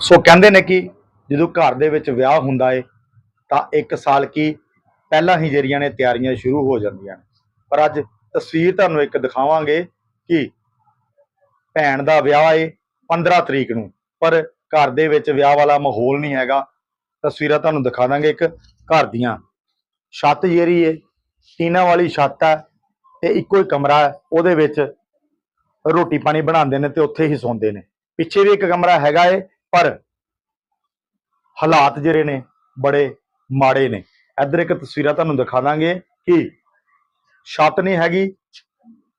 ਸੋ ਕਹਿੰਦੇ ਨੇ ਕਿ ਜਦੋਂ ਘਰ ਦੇ ਵਿੱਚ ਵਿਆਹ ਹੁੰਦਾ ਏ, ਤਾਂ ਇੱਕ ਸਾਲ ਕੀ ਪਹਿਲਾਂ ਹੀ ਜਿਹੜੀਆਂ ਨੇ ਤਿਆਰੀਆਂ ਸ਼ੁਰੂ ਹੋ ਜਾਂਦੀਆਂ ਨੇ। ਪਰ ਅੱਜ ਤਸਵੀਰ ਤੁਹਾਨੂੰ ਇੱਕ ਦਿਖਾਵਾਂਗੇ ਕਿ ਭੈਣ ਦਾ ਵਿਆਹ ਏ 15 ਤਰੀਕ ਨੂੰ, ਪਰ ਘਰ ਦੇ ਵਿੱਚ ਵਿਆਹ ਵਾਲਾ ਮਾਹੌਲ ਨਹੀਂ ਹੈਗਾ। ਤਸਵੀਰਾਂ ਤੁਹਾਨੂੰ ਦਿਖਾ ਦਾਂਗੇ ਇੱਕ ਘਰ ਦੀਆਂ। ਛੱਤ ਜਿਹੜੀ ਏ, ਟੀਨਾ ਵਾਲੀ ਛੱਤ ਹੈ ਤੇ ਇੱਕੋ ਹੀ ਕਮਰਾ ਹੈ, ਉਹਦੇ ਵਿੱਚ ਰੋਟੀ ਪਾਣੀ ਬਣਾਉਂਦੇ ਨੇ ਤੇ ਉੱਥੇ ਹੀ ਸੌਂਦੇ ਨੇ। ਪਿੱਛੇ ਵੀ ਇੱਕ ਕਮਰਾ ਹੈਗਾ ਏ ਪਰ ਹਾਲਾਤ ਜਿਹੜੇ ਨੇ ਬੜੇ ਮਾੜੇ ਨੇ। ਇੱਧਰ ਇੱਕ ਤਸਵੀਰਾਂ ਤੁਹਾਨੂੰ ਦਿਖਾ ਦਾਂਗੇ ਕਿ ਛੱਤ ਨਹੀਂ ਹੈਗੀ,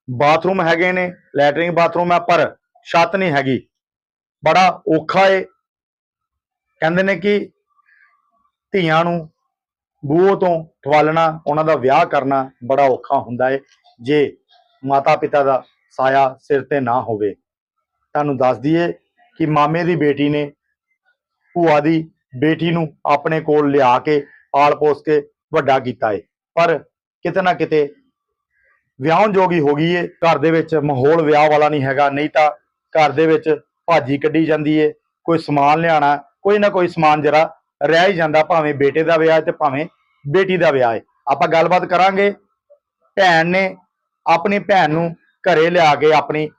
ਬਾਥਰੂਮ ਹੈਗੇ ਨੇ, ਲੈਟਰਿੰਗ ਬਾਥਰੂਮ ਹੈ, ਪਰ ਛੱਤ ਨਹੀਂ ਹੈਗੀ। ਬੜਾ ਔਖਾ ਏ। ਕਹਿੰਦੇ ਨੇ ਕਿ ਧੀਆਂ ਨੂੰ ਬੂਹੋਂ ਤੋਂ ਠਵਾਲਣਾ ਉਹਨਾਂ ਦਾ ਵਿਆਹ ਕਰਨਾ ਬੜਾ ਔਖਾ ਹੁੰਦਾ ਏ, ਜੇ ਮਾਤਾ ਪਿਤਾ ਦਾ ਸਾਇਆ ਸਿਰ ਤੇ ਨਾ ਹੋਵੇ। ਤੁਹਾਨੂੰ ਦੱਸ ਦਈਏ ਕਿ ਮਾਮੇ ਦੀ ਬੇਟੀ ਨੇ ਭੂਆ ਦੀ ਬੇਟੀ ਨੂੰ ਆਪਣੇ ਕੋਲ ਲਿਆ ਕੇ ਪਾਲ ਪੋਸ ਕੇ ਵੱਡਾ ਕੀਤਾ ਏ। ਪਰ ਕਿਤੇ ਨਾ ਕਿਤੇ ਵਿਆਹਣ ਜੋਗੀ ਹੋ ਗਈ ਏ, ਘਰ ਦੇ ਵਿੱਚ ਮਾਹੌਲ ਵਿਆਹ ਵਾਲਾ ਨਹੀਂ ਹੈਗਾ, ਨਹੀਂ ਤਾਂ ਘਰ ਦੇ ਵਿੱਚ ਭਾਜੀ ਕੱਢੀ ਜਾਂਦੀ ਏ, ਕੋਈ ਸਮਾਨ ਲਿਆਣਾ, ਕੋਈ ਨਾ ਕੋਈ ਸਮਾਨ ਜਰਾ ਰਹਿ ਹੀ ਜਾਂਦਾ, ਭਾਵੇਂ ਬੇਟੇ ਦਾ ਵਿਆਹ ਹੈ ਤੇ ਭਾਵੇਂ ਬੇਟੀ ਦਾ ਵਿਆਹ ਏ। ਆਪਾਂ ਗੱਲਬਾਤ ਕਰਾਂਗੇ। ਭੈਣ ਨੇ ਆਪਣੀ ਭੈਣ ਨੂੰ ਘਰੇ ਲਿਆ ਕੇ ਆਪਣੀ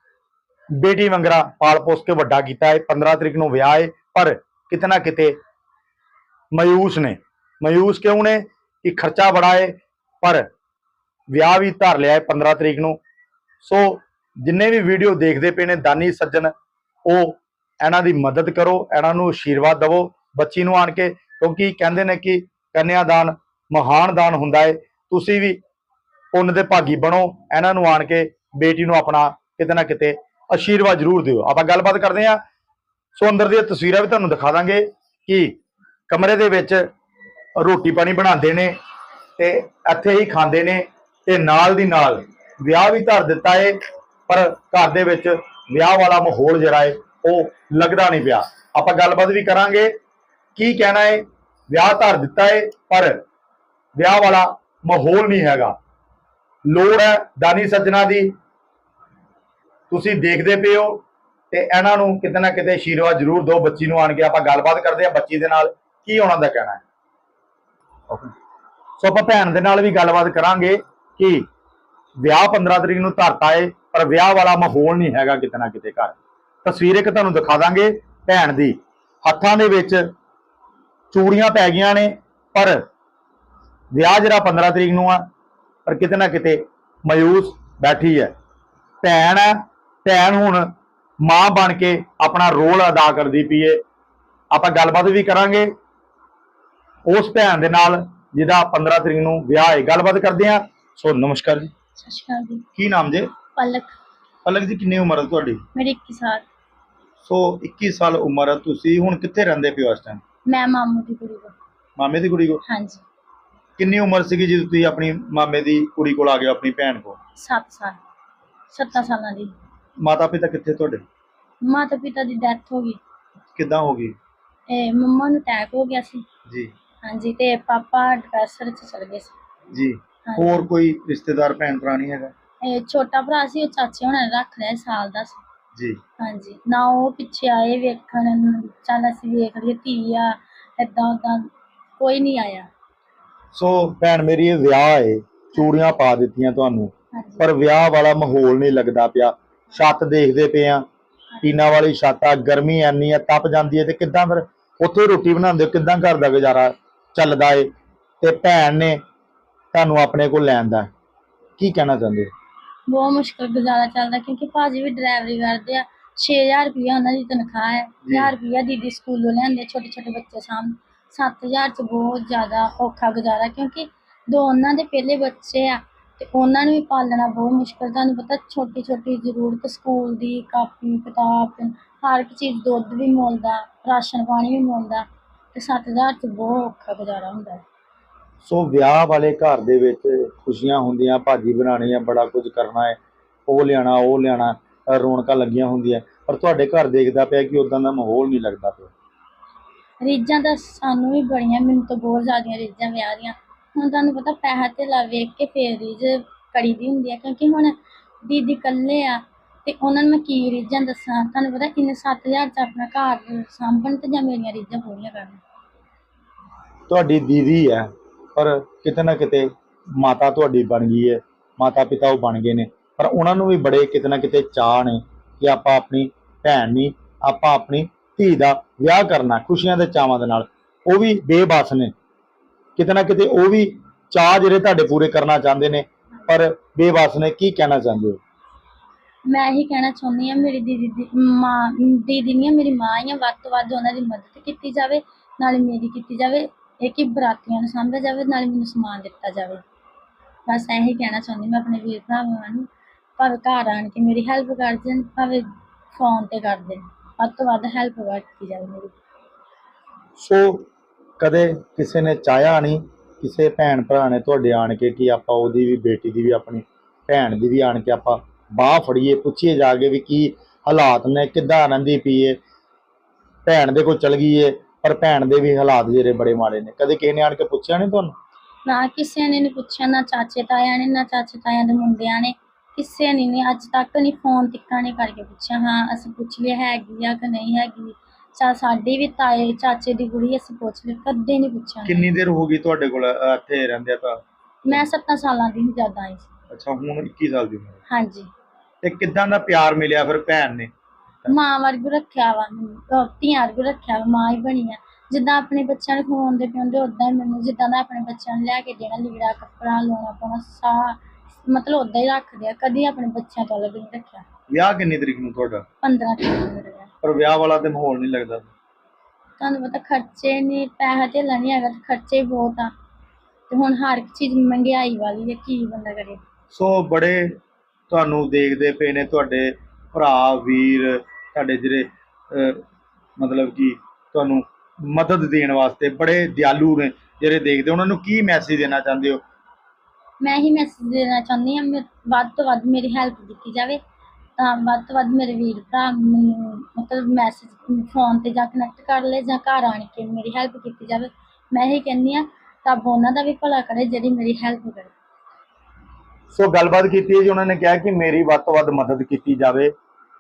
ਬੇਟੀ ਵੰਗਰਾ ਪਾਲ ਪੋਸ ਕੇ ਵੱਡਾ ਕੀਤਾ ਹੈ 15 ਤਰੀਕ ਨੂੰ ਵਿਆਹ ਹੈ, ਪਰ ਕਿਤੇ ਨਾ ਕਿਤੇ ਮਾਯੂਸ ਨੇ। ਮਾਯੂਸ ਕਿਉਂ ਨੇ? ਕਿ ਖਰਚਾ ਬੜਾ ਹੈ, ਪਰ ਵਿਆਹ ਵੀ ਧਰ ਲਿਆ ਹੈ 15 ਤਰੀਕ ਨੂੰ। ਸੋ ਜਿੰਨੇ ਵੀ ਵੀਡੀਓ ਦੇਖਦੇ ਪਏ ਨੇ ਦਾਨੀ ਸੱਜਣ, ਉਹ ਇਹਨਾਂ ਦੀ ਮਦਦ ਕਰੋ, ਇਹਨਾਂ ਨੂੰ ਆਸ਼ੀਰਵਾਦ ਦਿਵੋ, ਬੱਚੀ ਨੂੰ ਆਣ ਕੇ, ਕਿਉਂਕਿ ਕਹਿੰਦੇ ਨੇ ਕਿ ਕੰਨਿਆ ਦਾਨ ਮਹਾਨ ਦਾਨ ਹੁੰਦਾ ਹੈ। ਤੁਸੀਂ ਵੀ ਪੁੰਨ ਦੇ ਭਾਗੀ ਬਣੋ, ਇਹਨਾਂ ਨੂੰ ਆਣ ਕੇ ਬੇਟੀ ਨੂੰ ਆਪਣਾ ਕਿਤੇ ਨਾ ਕਿਤੇ ਆਸ਼ੀਰਵਾਦ ਜ਼ਰੂਰ ਦਿਓ। ਆਪਾਂ ਗੱਲਬਾਤ ਕਰਦੇ ਹਾਂ। ਸੋ ਅੰਦਰ ਦੀਆਂ ਤਸਵੀਰਾਂ ਵੀ ਤੁਹਾਨੂੰ ਦਿਖਾ ਦਾਂਗੇ ਕਿ ਕਮਰੇ ਦੇ ਵਿੱਚ ਰੋਟੀ ਪਾਣੀ ਬਣਾਉਂਦੇ ਨੇ ਤੇ ਇੱਥੇ ਹੀ ਖਾਂਦੇ ਨੇ ਤੇ ਨਾਲ ਦੀ ਨਾਲ ਵਿਆਹ ਵੀ ਧਰ ਦਿੱਤਾ ਏ, ਪਰ ਘਰ ਦੇ ਵਿੱਚ ਵਿਆਹ ਵਾਲਾ ਮਾਹੌਲ ਜਿਹੜਾ ਏ, ਉਹ ਲੱਗਦਾ ਨਹੀਂ ਪਿਆ। ਆਪਾਂ ਗੱਲਬਾਤ ਵੀ ਕਰਾਂਗੇ ਕੀ ਕਹਿਣਾ ਏ, ਵਿਆਹ ਧਰ ਦਿੱਤਾ ਏ, ਪਰ ਵਿਆਹ ਵਾਲਾ ਮਾਹੌਲ ਨਹੀਂ ਹੈਗਾ। ਲੋੜ ਹੈ ਦਾਨੀ ਸੱਜਣਾ ਦੀ ਤੁਸੀਂ ਦੇਖਦੇ ਪਏ ਹੋ ਤੇ ਇਹਨਾਂ ਨੂੰ ਕਿਤੇ ਨਾ ਕਿਤੇ ਆਸ਼ੀਰਵਾਦ ਜ਼ਰੂਰ ਦਿਓ ਬੱਚੀ ਨੂੰ ਆਣ ਕੇ ਆਪਾਂ ਗੱਲਬਾਤ ਕਰਦੇ ਆ ਬੱਚੀ ਦੇ ਨਾਲ ਕੀ ਉਹਨਾਂ ਦਾ ਕਹਿਣਾ ਹੈ. ਸੋ ਆਪਾਂ ਭੈਣ ਦੇ ਨਾਲ ਵੀ ਗੱਲਬਾਤ ਕਰਾਂਗੇ ਕਿ ਵਿਆਹ 15 ਤਰੀਕ ਨੂੰ ਧਰਤਾ ਏ ਪਰ ਵਿਆਹ ਵਾਲਾ ਮਾਹੌਲ ਨਹੀਂ ਹੈਗਾ ਕਿਤੇ ਨਾ ਕਿਤੇ ਘਰ। ਤਸਵੀਰ ਇੱਕ ਤੁਹਾਨੂੰ ਦਿਖਾ ਦਾਂਗੇ ਭੈਣ ਦੀ। ਹੱਥਾਂ ਦੇ ਵਿੱਚ ਚੂੜੀਆਂ ਪੈ ਗਈਆਂ ਨੇ ਪਰ ਵਿਆਹ ਜਿਹੜਾ 15 ਤਰੀਕ ਨੂੰ ਆ ਪਰ ਕਿਤੇ ਨਾ ਕਿਤੇ ਮਾਯੂਸ ਬੈਠੀ ਹੈ। ਭੈਣ ਹੈ ਭੈਣ ਹੁਣ ਮਾਂ ਬਣ ਕੇ ਆਪਣਾ ਰੋਲ ਅਦਾ ਕਰਦੀ ਪਈ ਏ। ਆਪਾਂ ਗੱਲਬਾਤ ਵੀ ਕਰਾਂਗੇ। ਉਸ ਭੈਣ ਦੇ ਨਾਲ ਜਿਹਦਾ 15 ਤਰੀਕ ਨੂੰ ਵਿਆਹ ਹੈ ਗੱਲਬਾਤ ਕਰਦੇ ਆ ਸੋ ਨਮਸਕਾਰ ਜੀ। ਸਤਿ ਸ਼੍ਰੀ ਅਕਾਲ ਜੀ। ਕੀ ਨਾਮ ਜੇ? ਪਲਕ। ਪਲਕ ਜੀ ਕਿੰਨੀ ਉਮਰ ਹੈ ਤੁਹਾਡੀ? ਮੇਰੇ 21 ਸਾਲ। ਸੋ 21 ਸਾਲ ਉਮਰ ਹੈ ਤੁਸੀਂ। ਹੁਣ ਕਿੱਥੇ ਰਹਿੰਦੇ ਪਿਓ ਇਸ ਟਾਈਮ ਮੈਂ ਮਾਮੂ ਦੀ ਕੁੜੀ ਕੋਲ। ਮਾਮੇ ਦੀ ਕੁੜੀ ਕੋਲ? ਹਾਂਜੀ। ਕਿੰਨੀ ਉਮਰ ਸੀਗੀ ਜਦੋਂ ਤੁਸੀਂ ਆਪਣੀ ਮਾਮੇ ਦੀ ਕੁੜੀ ਕੋਲ ਆ ਗਏ ਆਪਣੀ ਭੈਣ ਕੋਲ? 7 ਸਾਲ। 7 ਸਾਲਾਂ ਦੀ। ਮਾਤਾ ਪਿਤਾ ਕਿੱਥੇ ਤੁਹਾਡੇ? ਮਾਤਾ ਪਿਤਾ ਦੀ ਡੈਥ ਹੋ ਗਈ। ਕਿੱਦਾਂ ਹੋ ਗਈ? ਤੇ ਮੰਮਾ ਨੂੰ ਅਟੈਕ ਹੋ ਗਿਆ ਸੀ। ਜੀ। ਹਾਂਜੀ ਤੇ ਪਾਪਾ ਡਿਪਰੈਸ਼ਨ ਚ ਚਲੇ ਗਏ ਸੀ। ਜੀ। ਹਾਂਜੀ। ਹੋਰ ਕੋਈ ਰਿਸ਼ਤੇਦਾਰ ਭੈਣ ਭਰਾ ਨਹੀਂ ਹੈਗਾ? ਇਹ ਛੋਟਾ ਭਰਾ ਸੀ ਉਹ ਚਾਚੇ ਹੁਣਾਂ ਰੱਖ ਲਿਆ ਸਾਲ ਦਾ ਸੀ। ਜੀ। ਹਾਂਜੀ। ਨਾ ਉਹ ਪਿੱਛੇ ਆਏ ਵੇਖਣ ਚੱਲ ਅਸੀਂ ਵੇਖ ਲਈਏ ਧੀ ਆ ਏਦਾਂ ਓਦਾਂ ਕੋਈ ਨਹੀਂ ਆਇਆ। ਸੋ ਭੈਣ ਮੇਰੀ ਇਹ ਵਿਆਹ ਏ। ਚੂੜੀਆਂ ਪਾ ਦਿੱਤੀਆਂ ਤੁਹਾਨੂੰ। ਹਾਂਜੀ। ਪਰ ਵਿਆਹ ਵਾਲਾ ਮਾਹੌਲ ਨਹੀਂ ਲੱਗਦਾ ਪਿਆ। ਛੱਤ ਦੇਖਦੇ ਪਏ ਆ। ਟੀਨਾ ਵਾਲੀ ਛੱਤ ਆ ਗਰਮੀ ਐਨੀ ਆ ਤਪ ਜਾਂਦੀ ਹੈ ਤੇ ਕਿੱਦਾਂ ਫਿਰ ਉੱਥੇ ਰੋਟੀ ਬਣਾਉਂਦੇ ਕਿੱਦਾਂ ਘਰ ਦਾ ਗੁਜ਼ਾਰਾ ਚੱਲਦਾ ਏ? ਤੇ ਭੈਣ ਨੇ ਤੁਹਾਨੂੰ ਆਪਣੇ ਕੋਲ ਲੈਣ ਦਾ। ਕੀ ਕਹਿਣਾ ਚਾਹੁੰਦੇ? ਬਹੁਤ ਮੁਸ਼ਕਲ ਗੁਜ਼ਾਰਾ ਚੱਲਦਾ ਕਿਉਂਕਿ ਭਾਜੀ ਵੀ ਡਰਾਈਵਰੀ ਕਰਦੇ ਆ। 6000 ਰੁਪਇਆ ਉਹਨਾਂ ਦੀ ਤਨਖਾਹ ਹੈ। ਜੀ। 1000 ਰੁਪਇਆ ਦੀਦੀ ਸਕੂਲੋਂ ਲਿਆਂਦੇ ਛੋਟੇ ਛੋਟੇ ਬੱਚੇ ਸਾਹਮਣੇ 7000 ਚ ਬਹੁਤ ਜ਼ਿਆਦਾ ਔਖਾ ਗੁਜ਼ਾਰਾ ਕਿਉਂਕਿ ਦੋ ਉਹਨਾਂ ਦੇ ਪਹਿਲੇ ਬੱਚੇ ਆ। ਤੇ ਉਹਨਾਂ ਨੂੰ ਵੀ ਪਾਲਣਾ ਬਹੁਤ ਮੁਸ਼ਕਲ ਤੁਹਾਨੂੰ ਪਤਾ ਛੋਟੀ ਛੋਟੀ ਜ਼ਰੂਰਤ ਸਕੂਲ ਦੀ ਕਾਪੀ ਕਿਤਾਬ ਹਰ ਇੱਕ ਚੀਜ਼ ਦੁੱਧ ਵੀ ਮੁੱਲ ਦਾ ਰਾਸ਼ਨ ਪਾਣੀ ਵੀ ਮੁੱਲ ਦਾ ਤੇ 7000 ਚ ਬਹੁਤ ਔਖਾ ਗੁਜ਼ਾਰਾ ਹੁੰਦਾ। ਹੈ ਸੋ ਵਿਆਹ ਵਾਲੇ ਘਰ ਦੇ ਵਿੱਚ ਖੁਸ਼ੀਆਂ ਹੁੰਦੀਆਂ ਭਾਜੀ ਬਣਾਣੀ ਆ ਬੜਾ ਕੁਝ ਕਰਨਾ ਹੈ ਉਹ ਲਿਆਣਾ ਉਹ ਲਿਆਣਾ ਰੌਣਕਾਂ ਲੱਗੀਆਂ ਹੁੰਦੀਆਂ ਪਰ ਤੁਹਾਡੇ ਘਰ ਦੇਖਦਾ ਪਿਆ ਕਿ ਉਦਾਂ ਦਾ ਮਾਹੌਲ ਨਹੀਂ ਲੱਗਦਾ ਪਿਆ। ਰੀਝਾਂ ਤਾਂ ਸਾਨੂੰ ਵੀ ਬੜੀਆਂ ਮੈਨੂੰ ਤਾਂ ਬਹੁਤ ਜ਼ਿਆਦੀਆਂ ਰੀਝਾਂ ਵਿਆਹ ਦੀਆਂ। ਹੁਣ ਤੁਹਾਨੂੰ ਪਤਾ ਪੈਸਾ ਧੇਲਾ ਵੇਖ ਕੇ ਫੇਰ ਰੀਝ ਕਰੀ ਦੀ ਹੁੰਦੀ ਆ, ਕਿਉਂਕਿ ਹੁਣ ਦੀਦੀ ਇਕੱਲੇ ਆ ਤੇ ਉਹਨਾਂ ਨੂੰ ਮੈਂ ਕੀ ਰੀਝਾਂ ਦੱਸਾਂ? ਤੁਹਾਨੂੰ ਪਤਾ ਕਿੰਨੇ 7000 ਚ ਆਪਣਾ ਘਰ ਸਾਂਭਣ ਤੇ ਜਾਂ ਮੇਰੀਆਂ ਰੀਝਾਂ ਪੂਰੀਆਂ ਕਰਨ? ਤੁਹਾਡੀ ਦੀਦੀ ਹੈ ਪਰ ਕਿਤੇ ਨਾ ਕਿਤੇ ਮਾਤਾ ਤੁਹਾਡੀ ਬਣ ਗਈ ਹੈ ਮਾਤਾ ਪਿਤਾ ਉਹ ਬਣ ਗਏ ਨੇ, ਪਰ ਉਹਨਾਂ ਨੂੰ ਵੀ ਬੜੇ ਕਿਤੇ ਨਾ ਕਿਤੇ ਚਾਹ ਨੇ ਕਿ ਆਪਾਂ ਆਪਣੀ ਭੈਣ ਨਹੀਂ ਆਪਾਂ ਆਪਣੀ ਧੀ ਦਾ ਵਿਆਹ ਕਰਨਾ, ਖੁਸ਼ੀਆਂ ਦੇ ਚਾਵਾਂ ਦੇ ਨਾਲ। ਉਹ ਵੀ ਬੇਬਸ ਨੇ। ਕਿਤੇ ਨਾ ਕਿਤੇ ਉਹ ਵੀ ਚਾਹ ਜਿਹੜੇ ਤੁਹਾਡੇ ਪੂਰੇ ਕਰਨਾ ਚਾਹੁੰਦੇ ਨੇ ਪਰ ਬੇਬਸ ਨੇ ਕੀ ਕਹਿਣਾ ਚਾਹੁੰਦੇ ਹੋ? ਮੈਂ ਇਹੀ ਕਹਿਣਾ ਚਾਹੁੰਦੀ ਹਾਂ ਮੇਰੀ ਦੀਦੀ ਦੀ ਮਾਂ ਦੀਦੀ ਨਹੀਂ ਆ, ਮੇਰੀ ਮਾਂ ਹੀ ਆ ਵੱਧ ਤੋਂ ਵੱਧ ਉਹਨਾਂ ਦੀ ਮਦਦ ਕੀਤੀ ਜਾਵੇ ਨਾਲੇ ਮੇਰੀ ਕੀਤੀ ਜਾਵੇ ਇਹ ਕਿ ਬਰਾਤੀਆਂ ਨੂੰ ਸਾਂਭਿਆ ਜਾਵੇ ਨਾਲੇ ਮੈਨੂੰ ਸਮਾਨ ਦਿੱਤਾ ਜਾਵੇ। ਬਸ ਇਹੀ ਕਹਿਣਾ ਚਾਹੁੰਦੀ ਮੈਂ ਆਪਣੇ ਵੀਰ ਭਰਾਵਾਂ ਨੂੰ ਭਾਵੇਂ ਘਰ ਆਣ ਕੇ ਮੇਰੀ ਹੈਲਪ ਕਰ ਦੇਣ ਭਾਵੇਂ ਫੋਨ ਤੇ ਕਰ ਦੇਣ ਵੱਧ ਤੋਂ ਵੱਧ ਹੈਲਪ ਕੀਤੀ ਜਾਵੇ ਮੇਰੀ। ਸੋ ਕਦੇ ਕਿਸੇ ਨੇ ਚਾਹਿਆ ਨਹੀਂ, ਕਿਸੇ ਭੈਣ ਭਰਾ ਨੇ ਤੁਹਾਡੇ ਆਣ ਕੇ ਕਿ ਆਪਾਂ ਉਹਦੀ ਵੀ ਬੇਟੀ ਦੀ ਵੀ ਆਪਣੀ ਭੈਣ ਦੀ ਵੀ ਆਣ ਕੇ ਆਪਾਂ ਬਾਹ ਫੜੀਏ, ਪੁੱਛੀਏ ਜਾ ਕੇ ਵੀ ਕੀ ਹਾਲਾਤ ਨੇ, ਕਿੱਦਾਂ ਰਹਿੰਦੀ ਪਈਏ ਭੈਣ ਦੇ ਕੋਲ ਚਲ ਗਈ ਏ, ਪਰ ਭੈਣ ਦੇ ਵੀ ਹਾਲਾਤ ਜਿਹੜੇ ਬੜੇ ਮਾੜੇ ਨੇ। ਕਦੇ ਕਿਸੇ ਨੇ ਆਣ ਕੇ ਪੁੱਛਿਆ ਨਹੀਂ ਤੁਹਾਨੂੰ? ਨਾ ਕਿਸੇ ਨੇ ਨੀ ਪੁੱਛਿਆ, ਨਾ ਚਾਚੇ ਤਾਇਆਂ ਨੇ, ਨਾ ਚਾਚੇ ਤਾਇਆਂ ਦੇ ਮੁੰਡਿਆਂ ਨੇ। ਕਿਸੇ ਨੇ ਨੀ, ਅੱਜ ਤੱਕ ਨਹੀਂ ਫੋਨ ਟਿੱਕਾ ਨਹੀਂ ਕਰਕੇ ਪੁੱਛਿਆ, ਹਾਂ, ਅਸੀਂ ਪੁੱਛ ਲਿਆ ਹੈਗੀ ਆ ਕਿ ਨਹੀਂ ਹੈਗੀ। ਚਾ ਸਾਡੀ ਵੀ ਤਾਏ ਚਾਚੇ ਦੀ ਕੁੜੀ ਅਸੀਂ ਪੁੱਛ ਲਈ ਕਦੇ ਨਹੀਂ ਪੁੱਛਿਆ। ਕਿੰਨੀ ਦੇਰ ਹੋ ਗਈ ਤੁਹਾਡੇ ਕੋਲ ਅਹ, ਇੱਥੇ ਰਹਿੰਦੇ ਤਾਂ? ਮੈਂ 7 ਸਾਲਾਂ ਦੀ ਹੀ ਜ਼ਿਆਦਾ ਆਈ ਸੀ। ਅੱਛਾ ਹੁਣ 21 ਸਾਲ ਦੀ ਉਮਰ। ਹੈ। ਹਾਂਜੀ। ਤੇ ਕਿੱਦਾਂ ਦਾ ਪਿਆਰ ਮਿਲਿਆ ਫਿਰ ਭੈਣ ਨੇ? ਮਾਂ ਵਰਗੂ ਰੱਖਿਆ ਵਾ ਮੈਨੂੰ, ਅਹ ਧੀਆਂ ਵਰਗੂ ਰੱਖਿਆ ਵਾ ਮਾਂ ਹੀ ਬਣੀ ਆ। ਜਿੱਦਾਂ ਆਪਣੇ ਬੱਚਿਆਂ ਨੂੰ ਖਵਾਉਂਦੇ ਪਿਆਉਂਦੇ ਉਦਾਂ ਹੀ ਮੈਨੂੰ ਜਿੱਦਾਂ ਦਾ ਆਪਣੇ ਬੱਚਿਆਂ ਨੂੰ ਲਿਆ ਕੇ ਦੇਣਾ ਲੀੜਾ ਕੱਪੜਾ ਲਾਉਣਾ ਪਾਉਣਾ ਸਾ ਮਤਲਬ ਉਦਾਂ ਹੀ ਰੱਖਦੇ ਆ ਕਦੀ ਆਪਣੇ ਬੱਚਿਆਂ ਤੋਂ ਅਲੱਗ ਨਹੀਂ ਰੱਖਿਆ। ਵਿਆਹ ਕਿੰਨੀ ਤਰੀਕ ਨੂੰ ਤੁਹਾਡਾ? 15 ਤਰੀਕ ਨੂੰ ਮੇਰਾ ਵਿਆਹ। ਪਰ ਵਿਆਹ ਵਾਲਾ ਤੇ ਮਾਹੌਲ ਨਹੀਂ ਲੱਗਦਾ। ਤੁਹਾਨੂੰ ਪਤਾ ਖਰਚੇ ਨਹੀਂ ਪੈਸਾ ਤੇ ਨਹੀਂ ਹੈਗਾ ਤੇ ਖਰਚੇ ਹੀ ਬਹੁਤ ਆ। ਤੇ ਹੁਣ ਹਰ ਇੱਕ ਚੀਜ਼ ਮਹਿੰਗਾਈ ਵਾਲੀ ਹੈ ਕੀ ਬੰਦਾ ਕਰੇ। ਸੋ ਬੜੇ ਤੁਹਾਨੂੰ ਦੇਖਦੇ ਪਏ ਨੇ ਤੁਹਾਡੇ ਭਰਾ ਵੀਰ ਤੁਹਾਡੇ ਜਿਹੜੇ ਅਹ, ਮਤਲਬ ਕਿ ਤੁਹਾਨੂੰ ਮਦਦ ਦੇਣ ਵਾਸਤੇ ਬੜੇ ਦਿਆਲੂ ਨੇ ਜਿਹੜੇ ਦੇਖਦੇ। ਉਹਨਾਂ ਨੂੰ ਕੀ ਮੈਸੇਜ ਦੇਣਾ ਚਾਹੁੰਦੇ ਹੋ? ਮੈਂ ਹੀ ਮੈਸੇਜ ਦੇਣਾ ਚਾਹੁੰਦੀ ਹਾਂ ਮੇ- ਵੱਧ ਤੋਂ ਵੱਧ ਮੇਰੀ ਹੈਲਪ ਕੀਤੀ ਜਾਵੇ। ਤਾਂ ਵੱਧ ਤੋਂ ਵੱਧ ਮੇਰੇ ਵੀਰ ਭਰਾ ਮੈਨੂੰ ਮਤਲਬ ਮੈਸੇਜ ਫੋਨ ਤੇ ਜਾਂ ਕਨੈਕਟ ਕਰ ਲੈ ਜਾਂ ਘਰ ਆਣ ਕੇ ਮੇਰੀ ਹੈਲਪ ਕੀਤੀ ਜਾਵੇ। ਮੈਂ ਇਹ ਕਹਿੰਦੀ ਆ ਰੱਬ ਉਹਨਾਂ ਦਾ ਵੀ ਭਲਾ ਕਰੇ ਜਿਹੜੀ ਮੇਰੀ ਹੈਲਪ ਕਰੇ। ਸੋ ਗੱਲਬਾਤ ਕੀਤੀ ਹੈ ਜੀ, ਉਹਨਾਂ ਨੇ ਕਿਹਾ ਕਿ ਮੇਰੀ ਵੱਧ ਤੋਂ ਵੱਧ ਮਦਦ ਕੀਤੀ ਜਾਵੇ,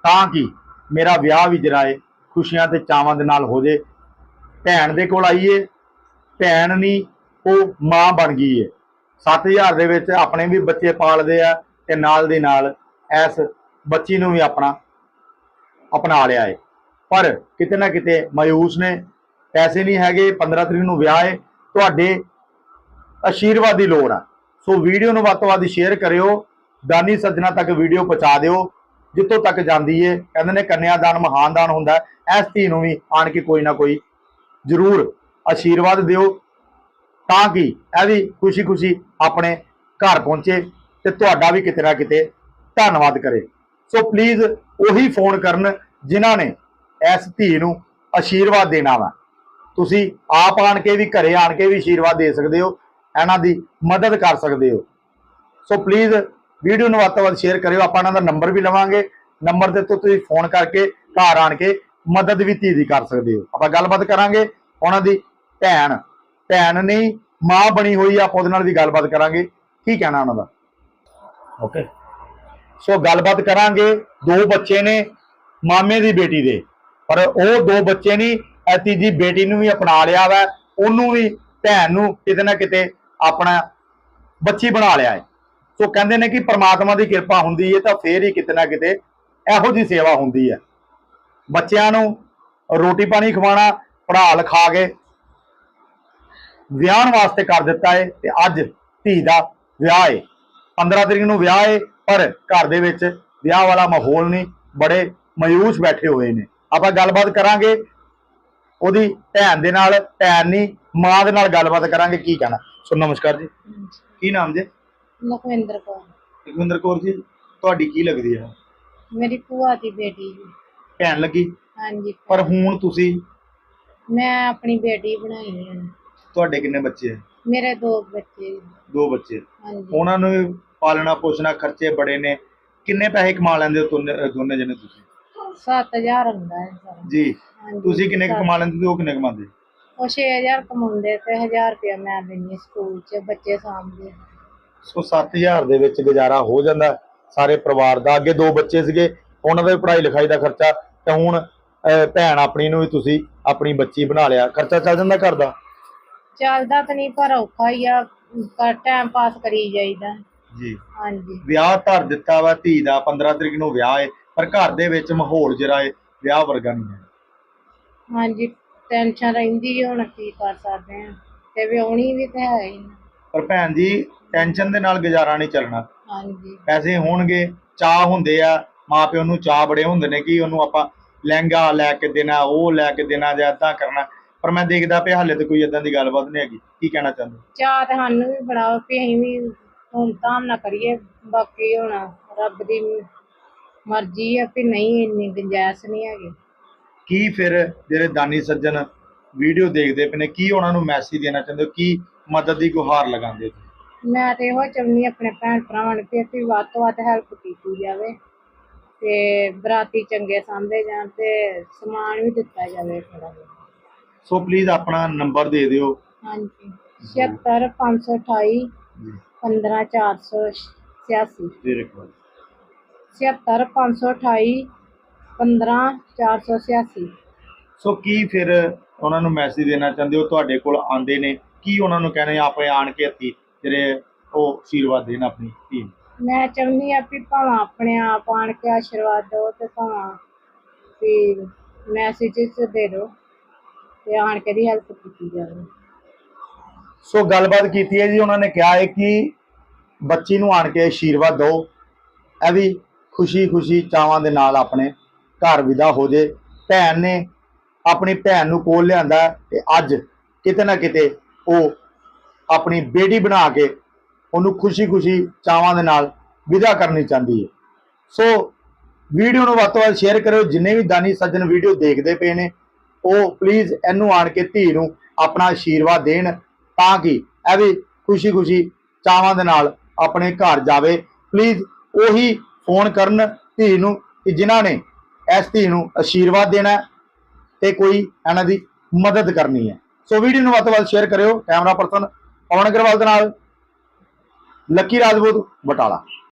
ਤਾਂ ਕਿ ਮੇਰਾ ਵਿਆਹ ਵੀ ਜਰਾਏ, ਖੁਸ਼ੀਆਂ ਤੇ ਚਾਵਾਂ ਦੇ ਨਾਲ ਹੋ ਜੇ। ਭੈਣ ਦੇ ਕੋਲ ਆਈਏ, ਭੈਣ ਨਹੀਂ ਉਹ ਮਾਂ ਬਣ ਗਈ ਏ। 7000 ਦੇ ਵਿੱਚ ਆਪਣੇ ਵੀ ਬੱਚੇ ਪਾਲਦੇ ਆ ਤੇ ਨਾਲ ਦੇ ਨਾਲ ਇਸ ਬੱਚੀ ਨੂੰ ਵੀ ਆਪਣਾ ਅਪਣਾ ਲਿਆ ਏ। ਪਰ ਕਿਤੇ ਨਾ ਕਿਤੇ ਮਾਯੂਸ ਨੇ ਪੈਸੇ ਨਹੀਂ ਹੈਗੇ 15 ਤਰੀਕ ਨੂੰ ਵਿਆਹ ਏ, ਤੁਹਾਡੇ ਆਸ਼ੀਰਵਾਦ ਦੀ ਲੋੜ ਆ। ਸੋ ਵੀਡੀਓ ਨੂੰ ਵੱਧ ਤੋਂ ਵੱਧ ਸ਼ੇਅਰ ਕਰਿਓ, ਦਾਨੀ ਸੱਜਣਾ ਤੱਕ ਵੀਡੀਓ ਪਹੁੰਚਾ ਦਿਓ, ਜਿੱਥੋਂ ਤੱਕ ਜਾਂਦੀ ਏ। ਕਹਿੰਦੇ ਨੇ ਕੰਨਿਆਦਾਨ ਮਹਾਨ ਦਾਨ ਹੁੰਦਾ ਹੈ। ਇਸ ਧੀ ਨੂੰ ਵੀ ਆਣ ਕੇ ਕੋਈ ਨਾ ਕੋਈ ਜ਼ਰੂਰ ਆਸ਼ੀਰਵਾਦ ਦਿਓ, ਤਾਂ ਕਿ ਇਹ ਵੀ ਖੁਸ਼ੀ-ਖੁਸ਼ੀ ਆਪਣੇ ਘਰ ਪਹੁੰਚੇ ਤੇ ਤੁਹਾਡਾ ਵੀ ਕਿਤੇ ਨਾ ਕਿਤੇ ਧੰਨਵਾਦ ਕਰੇ। ਸੋ ਪਲੀਜ਼ ਉਹੀ ਫੋਨ ਕਰਨ ਜਿਨ੍ਹਾਂ ਨੇ ਇਸ ਧੀ ਨੂੰ ਆਸ਼ੀਰਵਾਦ ਦੇਣਾ ਵਾ। ਤੁਸੀਂ ਆਪ ਆਣ ਕੇ ਵੀ ਘਰੇ ਆਣ ਕੇ ਵੀ ਆਸ਼ੀਰਵਾਦ ਦੇ ਸਕਦੇ ਹੋ, ਇਹਨਾਂ ਦੀ ਮਦਦ ਕਰ ਸਕਦੇ ਹੋ। ਸੋ ਪਲੀਜ਼ ਵੀਡੀਓ ਨੂੰ ਵੱਧ ਤੋਂ ਵੱਧ ਸ਼ੇਅਰ ਕਰਿਓ, ਆਪਾਂ ਇਹਨਾਂ ਦਾ ਨੰਬਰ ਵੀ ਲਵਾਂਗੇ। ਨੰਬਰ ਦੇ ਤੋਂ ਤੁਸੀਂ ਫੋਨ ਕਰਕੇ ਘਰ ਆਣ ਕੇ ਮਦਦ ਵੀ ਧੀ ਦੀ ਕਰ ਸਕਦੇ ਹੋ। ਆਪਾਂ ਗੱਲਬਾਤ ਕਰਾਂਗੇ, ਉਹਨਾਂ ਦੀ ਭੈਣ। ਭੈਣ ਨਹੀਂ, ਮਾਂ ਬਣੀ ਹੋਈ ਆ, ਆਪਾਂ ਉਹਦੇ ਨਾਲ ਵੀ ਗੱਲਬਾਤ ਕਰਾਂਗੇ। ਕੀ ਕਹਿਣਾ ਉਹਨਾਂ ਦਾ? ਓਕੇ ਸੋ ਗੱਲਬਾਤ ਕਰਾਂਗੇ, ਦੋ ਬੱਚੇ ਨੇ ਮਾਮੇ ਦੀ ਬੇਟੀ ਦੇ। ਪਰ ਉਹ ਦੋ ਬੱਚੇ ਨਹੀਂ ਇਹ ਤੀਜੀ ਬੇਟੀ ਨੂੰ ਵੀ ਅਪਣਾ ਲਿਆ ਵਾ, ਉਹਨੂੰ ਵੀ ਭੈਣ ਨੂੰ ਕਿਤੇ ਨਾ ਕਿਤੇ ਆਪਣਾ ਬੱਚੀ ਬਣਾ ਲਿਆ ਹੈ। ਸੋ ਕਹਿੰਦੇ ਨੇ ਕਿ ਪ੍ਰਮਾਤਮਾ ਦੀ ਕਿਰਪਾ ਹੁੰਦੀ ਹੈ ਤਾਂ ਫੇਰ ਹੀ ਕਿਤੇ ਨਾ ਕਿਤੇ ਇਹੋ ਜੀ ਸੇਵਾ ਹੁੰਦੀ ਹੈ। ਬੱਚਿਆਂ ਨੂੰ ਰੋਟੀ ਪਾਣੀ ਖਵਾਉਣਾ, ਪੜ੍ਹਾ ਲਿਖਾ ਕੇ ਵਿਆਹਣ ਵਾਸਤੇ ਕਰ ਦਿੱਤਾ ਹੈ ਤੇ ਅੱਜ ਧੀ ਦਾ ਵਿਆਹ ਹੈ। 15 ਤਰੀਕ ਨੂੰ ਵਿਆਹ ਹੈ ਪਰ ਘਰ ਦੇ ਵਿੱਚ ਵਿਆਹ ਵਾਲਾ ਮਾਹੌਲ ਨਹੀਂ ਬੜੇ ਮਾਯੂਸ ਬੈਠੇ ਹੋਏ ਨੇ। ਆਪਾਂ ਗੱਲਬਾਤ ਕਰਾਂਗੇ ਉਹਦੀ ਭੈਣ ਦੇ ਨਾਲ ਭੈਣ ਨਹੀਂ ਮਾਂ ਦੇ ਨਾਲ ਗੱਲਬਾਤ ਕਰਾਂਗੇ ਕੀ ਕਹਿਣਾ। ਸੋ ਨਮਸਕਾਰ ਜੀ। ਕੀ ਨਾਮ ਜੀ? ਲਖਵਿੰਦਰ ਕੌਰ। ਜਗਵਿੰਦਰ ਕੌਰ ਜੀ ਤੁਹਾਡੀ ਕੀ ਲੱਗਦੀ ਹੈ? ਮੇਰੀ ਭੂਆ ਦੀ ਬੇਟੀ ਜੀ। ਭੈਣ ਲੱਗੀ? ਹਾਂਜੀ। ਪਰ ਹੁਣ ਤੁਸੀਂ? ਮੈਂ ਆਪਣੀ ਬੇਟੀ ਬਣਾਈ ਹੈ। ਤੁਹਾਡੇ ਕਿੰਨੇ ਬੱਚੇ ਹੈ ਮੇਰੇ ਦੋ ਬੱਚੇ। ਦੋ ਬੱਚੇ। ਹਾਂਜੀ। ਉਹਨਾਂ ਨੂੰ ਪਾਲਣਾ ਪੋਸ਼ਣਾ ਖਰਚੇ ਬੜੇ ਨੇ। ਕਿੰਨੇ ਪੈਸੇ ਕਮਾ ਲੈਂਦੇ ਹੋ ਦੋਨੇ ਦੋਨੇ ਜਣੇ ਤੁਸੀਂ? 7000 ਹੁੰਦਾ ਹੈ ਸਾਰਾ। ਜੀ। ਹਾਂਜੀ ਤੁਸੀਂ ਕਿੰਨੇ ਕੁ ਕਮਾ ਲੈਂਦੇ ਤੇ ਉਹ ਕਿੰਨੇ ਕਮਾਉਂਦੇ? ਉਹ 6000 ਕਮਾਉਂਦੇ ਤੇ 1000 ਰੁਪਇਆ ਮੈਂ ਦਿੰਦੀ ਸਕੂਲ 'ਚ ਬੱਚੇ ਸਾਂਭਦੇ ਸੋ 7000 ਦੇ ਵਿੱਚ ਗੁਜ਼ਾਰਾ ਹੋ ਜਾਂਦਾ ਸਾਰੇ ਪਰਿਵਾਰ ਦਾ ਅੱਗੇ ਦੋ ਬੱਚੇ ਸੀਗੇ ਉਹਨਾਂ ਦਾ ਵੀ ਪੜ੍ਹਾਈ ਲਿਖਾਈ ਦਾ ਖਰਚਾ ਤੇ ਹੁਣ ਅਹ, ਭੈਣ ਆਪਣੀ ਨੂੰ ਵੀ ਤੁਸੀਂ ਆਪਣੀ ਬੱਚੀ ਬਣਾ ਲਿਆ। ਖਰਚਾ ਚੱਲ ਜਾਂਦਾ ਘਰ ਦਾ? ਚੱਲਦਾ ਤਾਂ ਨਹੀਂ ਪਰ ਔਖਾ ਹੀ ਆ। ਪਰ ਟਾਈਮ ਪਾਸ ਕਰੀ ਜਾਈਦਾ। ਜੀ। ਹਾਂਜੀ। ਵਿਆਹ ਧਰ ਦਿੱਤਾ ਵਾ ਧੀ ਦਾ 15 ਤਰੀਕ ਨੂੰ ਵਿਆਹ ਹੈ ਪਰ ਘਰ ਦੇ ਵਿੱਚ ਮਾਹੌਲ ਜਿਹੜਾ ਹੈ ਵਿਆਹ ਵਰਗਾ ਨਹੀਂ ਹੈ। ਹਾਂਜੀ ਟੈਨਸ਼ਨ ਰਹਿੰਦੀ ਹੁਣ ਕੀ ਕਰ ਸਕਦੇ ਆ? ਤੇ ਵਿਆਹੁਣੀ ਵੀ ਤੇ ਹੈ ਹੀ ਨਾ। ਪਰ ਭੈਣ ਜੀ ਟੈਨਸ਼ਨ ਦੇ ਨਾਲ ਗੁਜ਼ਾਰਾ ਨਹੀਂ ਚੱਲਣਾ। ਹਾਂਜੀ। ਪੈਸੇ ਹੋਣਗੇ ਚਾਹ ਹੁੰਦੇ ਆ ਮਾਪਿਓ ਨੂੰ ਚਾਹ ਬੜੇ ਹੁੰਦੇ ਨੇ ਕਿ ਉਹਨੂੰ ਆਪਾਂ ਲਹਿੰਗਾ ਲੈ ਕੇ ਦੇਣਾ ਉਹ ਲੈ ਕੇ ਦੇਣਾ ਜਾਂ ਏਦਾਂ ਕਰਨਾ। ਪਰ ਮੈਂ ਦੇਖਦਾ ਪਿਆ ਹਾਲੇ ਤੇ ਕੋਈ ਏਦਾਂ ਦੀ ਗੱਲਬਾਤ ਨਹੀਂ ਹੈਗੀ। ਕੀ ਕਹਿਣਾ ਚਾਹੁੰਦੇ? ਚਾਹ ਤੇ ਸਾਨੂੰ ਵੀ ਬੜਾ ਵੀ ਅਸੀਂ ਵੀ ਧੂਮ ਧਾਮ ਨਾ ਕਰੀਏ ਬਾਕੀ ਹੁਣ ਰੱਬ ਦੀ ਮਰਜ਼ੀ ਆ ਵੀ ਨਹੀਂ ਇੰਨੀ ਗੁੰਜਾਇਸ਼ ਨਹੀਂ ਹੈਗੀ। ਕੀ ਫਿਰ ਜਿਹੜੇ ਦਾਨੀ ਸੱਜਣ ਵੀਡੀਓ ਦੇਖਦੇ ਪਏ ਨੇ ਕੀ ਉਹਨਾਂ ਨੂੰ ਮੈਸੇਜ ਦੇਣਾ ਚਾਹੁੰਦੇ ਹੋ? ਕੀ ਮਦਦ ਦੀ ਗੁਹਾਰ ਲਗਾਉਂਦੇ ਹੋ? ਮੈਂ ਤੇ ਇਹੋ ਚਾਹੁੰਦੀ ਆਪਣੇ ਭੈਣ ਭਰਾਵਾਂ ਨੂੰ ਵੀ ਅਸੀਂ ਵੱਧ ਤੋਂ ਵੱਧ ਹੈਲਪ ਕੀਤੀ ਜਾਵੇ ਤੇ ਬਰਾਤੀ ਚੰਗੇ ਸਾਂਭੇ ਜਾਣ ਤੇ ਸਮਾਨ ਵੀ ਦਿੱਤਾ ਜਾਵੇ ਥੋੜਾ ਜਿਹਾ। ਸੋ ਪਲੀਜ਼ ਆਪਣਾ ਨੰਬਰ ਦੇ ਦਿਓ। ਹਾਂਜੀ 76 528 ਜੀ 15486 ਫਿਰ ਇੱਕ ਵਾਰ। 76 528 15486 ਸੋ ਕੀ ਫਿਰ ਉਹਨਾਂ ਨੂੰ ਮੈਸੇਜ ਦੇਣਾ ਚਾਹੁੰਦੇ ਹੋ? ਤੁਹਾਡੇ ਕੋਲ ਆਂਦੇ ਨੇ। ਕੀ ਉਹਨਾਂ ਨੂੰ ਕਹਿੰਦੇ ਆਪਣੇ ਆਣ ਕੇ ਹੱਥੀ ਜਿਹੜੇ ਉਹ ਆਸ਼ੀਰਵਾਦ ਦੇਣ ਆਪਣੀ ਨੂੰ ਮੈਂ ਚਾਹੁੰਦੀ ਆ ਵੀ ਭਾਵੇਂ ਆਪਣੇ ਆਪ ਆਣ ਕੇ ਆਸ਼ੀਰਵਾਦ ਦਿਓ ਤੇ ਭਾਵੇਂ ਵੀ ਮੈਸੇਜਸ ਦੇ ਦਿਓ ਤੇ ਆਣ ਕੇ ਦੀ ਹੈਲਪ ਕੀਤੀ ਜਾਵੇ। ਸੋ ਗੱਲਬਾਤ ਕੀਤੀ ਹੈ ਜੀ, ਉਹਨਾਂ ਨੇ ਕਿਹਾ ਹੈ ਕਿ ਬੱਚੀ ਨੂੰ ਆਣ ਕੇ ਆਸ਼ੀਰਵਾਦ ਦਿਓ। ਇਹ ਵੀ ਖੁਸ਼ੀ ਖੁਸ਼ੀ ਚਾਵਾਂ ਦੇ ਨਾਲ ਆਪਣੇ ਘਰ ਵਿਦਾ ਹੋ ਜੇ। ਭੈਣ ਨੇ ਆਪਣੀ ਭੈਣ ਨੂੰ ਕੋਲ ਲਿਆਂਦਾ ਤੇ ਅੱਜ ਕਿਤੇ ਨਾ ਕਿਤੇ ਉਹ ਆਪਣੀ ਬੇਟੀ ਬਣਾ ਕੇ ਉਹਨੂੰ ਖੁਸ਼ੀ ਖੁਸ਼ੀ ਚਾਵਾਂ ਦੇ ਨਾਲ ਵਿਦਾ ਕਰਨੀ ਚਾਹੁੰਦੀ ਹੈ। ਸੋ ਵੀਡੀਓ ਨੂੰ ਵੱਧ ਤੋਂ ਵੱਧ ਸ਼ੇਅਰ ਕਰਿਓ। ਜਿੰਨੇ ਵੀ ਦਾਨੀ ਸੱਜਣ ਵੀਡੀਓ ਦੇਖਦੇ ਪਏ ਨੇ, ਉਹ ਪਲੀਜ਼ ਇਹਨੂੰ ਆਣ ਕੇ ਧੀ ਨੂੰ ਆਪਣਾ ਆਸ਼ੀਰਵਾਦ ਦੇਣ। ਤਾਂ ਕਿ ਇਹ ਵੀ ਖੁਸ਼ੀ-ਖੁਸ਼ੀ ਚਾਵਾਂ ਦੇ ਨਾਲ ਆਪਣੇ ਘਰ ਜਾਵੇ। ਪਲੀਜ਼ ਉਹੀ ਫੋਨ ਕਰਨ ਧੀ ਨੂੰ ਕਿ ਜਿਨ੍ਹਾਂ ਨੇ ਇਸ ਧੀ ਨੂੰ ਆਸ਼ੀਰਵਾਦ ਦੇਣਾ ਹੈ ਤੇ ਕੋਈ ਇਹਨਾਂ ਦੀ ਮਦਦ ਕਰਨੀ ਹੈ। ਸੋ ਵੀਡੀਓ ਨੂੰ ਵੱਧ ਤੋਂ ਵੱਧ ਸ਼ੇਅਰ ਕਰਿਓ। ਕੈਮਰਾ ਪਰਸਨ ਪਵਨ ਅਗਰਵਾਲ ਦੇ ਨਾਲ, ਲੱਕੀ ਰਾਜਪੂਤ ਬਟਾਲਾ।